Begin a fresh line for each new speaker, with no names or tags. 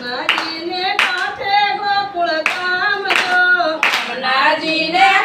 અમલાજીને કાંઠે ગોકુળ ગામ જો
અમલાજીને